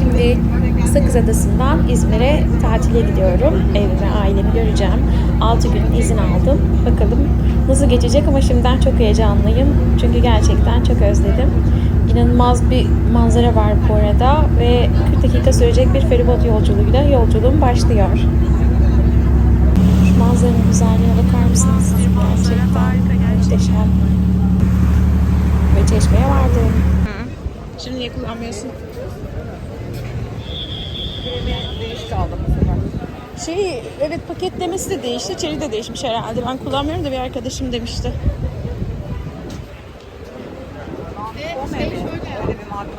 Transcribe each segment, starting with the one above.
Şimdi Sakız Adası'ndan İzmir'e tatile gidiyorum. Evime, ailemi göreceğim. 6 gün izin aldım. Bakalım nasıl geçecek ama şimdiden çok heyecanlıyım. Çünkü gerçekten çok özledim. İnanılmaz bir manzara var bu arada ve 40 dakika sürecek bir feribot yolculuğuyla yolculuğum başlıyor. Şu manzaranın güzelliğine bakar mısınız? Gerçekten muhteşem. Ve çeşmeye vardım. Şimdi niye kullanmıyorsun? Şey, evet paketlemesi de değişti, içeri de değişmiş herhalde. Ben kullanmıyorum da bir arkadaşım demişti. Aldım.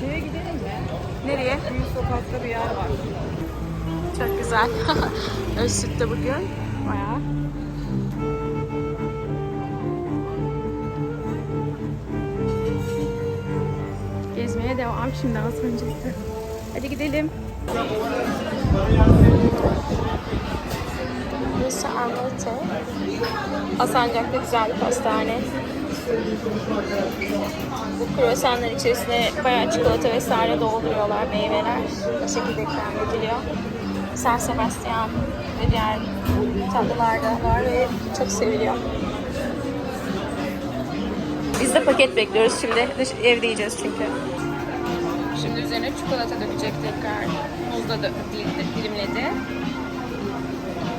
Şeye gidelim mi? Nereye? Büyük sokakta bir yer var. Çok güzel. Özsüt'te bugün. Bayağı. Devam şimdi az önce. Hadi gidelim. Burası Armate. Asancak'ta güzel bir pastane. Bu kruvasanlar içerisine bayağı çikolata vesaire dolduruyorlar, meyveler. Bu şekilde ikram ediliyor. San Sebastian ve diğer tatlılar da var ve çok seviliyor. Biz de paket bekliyoruz şimdi. Evde yiyeceğiz çünkü. Şimdi üzerine çikolata dökecek tekrar. Muzda da dilim- dilimledi.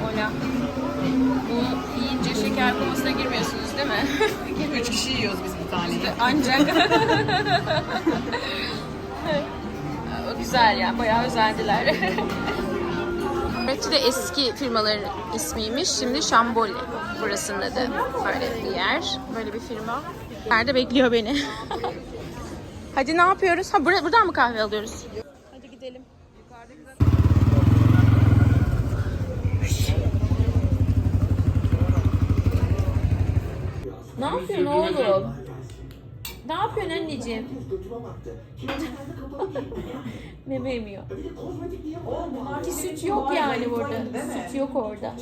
Ola. Bu yiyince şeker komasına girmiyorsunuz değil mi? Üç kişi yiyoruz biz bir tane. Ancak. o güzel ya, bayağı özendiler. Burası de eski firmaların ismiymiş. Şimdi Şamboli burasının adı. Böyle bir yer, böyle bir firma. Nerede bekliyor beni? Hadi ne yapıyoruz? Ha bura- buradan mı kahve alıyoruz? Hadi gidelim. Ne yapıyorsun oğlum? Ne yapıyorsun anneciğim? Meme emiyor. Ki süt yok yani burada. Süt yok orada.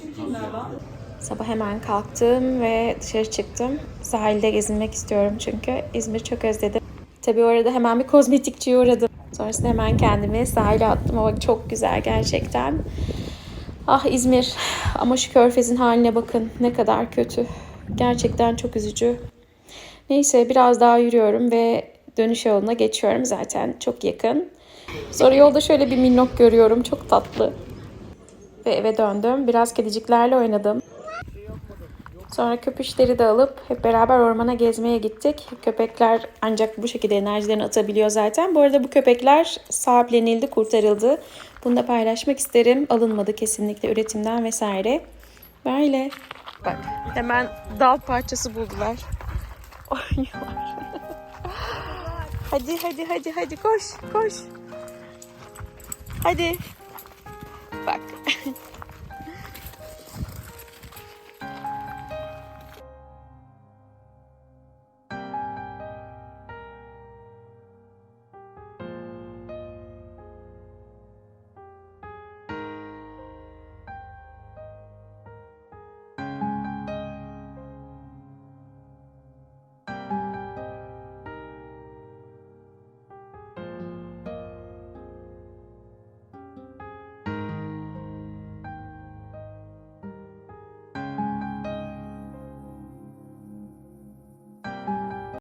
Sabah hemen kalktım ve dışarı çıktım. Sahilde gezinmek istiyorum çünkü. İzmir çok özledim. Tabii orada hemen bir kozmetikçiye uğradım. Sonrasında hemen kendimi sahile attım. Hava çok güzel gerçekten. Ah İzmir. Ama şu körfezin haline bakın. Ne kadar kötü. Gerçekten çok üzücü. Neyse biraz daha yürüyorum ve dönüş yoluna geçiyorum zaten çok yakın. Sonra yolda şöyle bir minnok görüyorum çok tatlı. Ve eve döndüm. Biraz kediciklerle oynadım. Sonra köpüşleri de alıp hep beraber ormana gezmeye gittik. Köpekler ancak bu şekilde enerjilerini atabiliyor zaten. Bu arada bu köpekler sahiplenildi, kurtarıldı. Bunu da paylaşmak isterim. Alınmadı kesinlikle üretimden vesaire. Böyle. Bak hemen dal parçası buldular. Oynuyorlar. hadi hadi hadi hadi koş koş. Hadi. Bak.